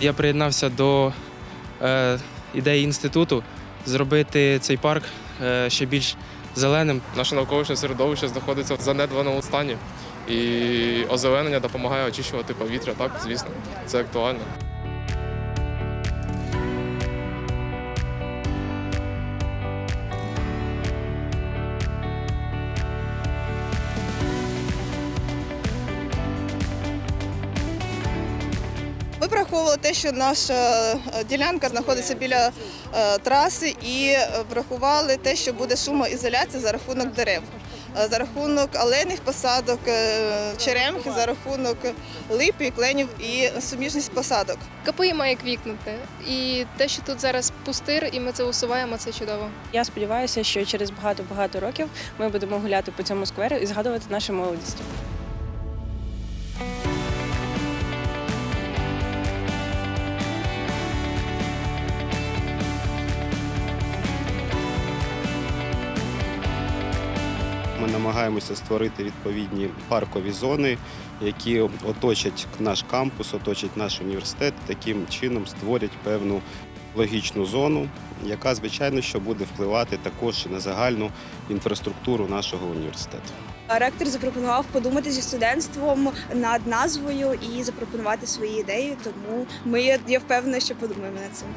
Я приєднався до е, ідеї інституту зробити цей парк е, ще більш зеленим. Наше навколишнє середовище знаходиться в занедбаному стані. І озеленення допомагає очищувати повітря, так, звісно, це актуально. Ми враховували те, що наша е, ділянка знаходиться біля е, траси, і е, врахували те, що буде шумоізоляція за рахунок дерев, за рахунок алейних посадок, черемхи, за рахунок липи, кленів і суміжність посадок. КПІ має квікнути. І те, що тут зараз пустир, і ми це усуваємо, це чудово. Я сподіваюся, що через багато-багато років ми будемо гуляти по цьому скверу і згадувати нашу молодість. Ми намагаємося створити відповідні паркові зони, які оточать наш кампус, оточать наш університет. Таким чином створять певну логічну зону, яка, звичайно, що буде впливати також на загальну інфраструктуру нашого університету. Ректор запропонував подумати зі студентством над назвою і запропонувати свої ідеї. Тому ми я впевнена, що подумаємо над цим.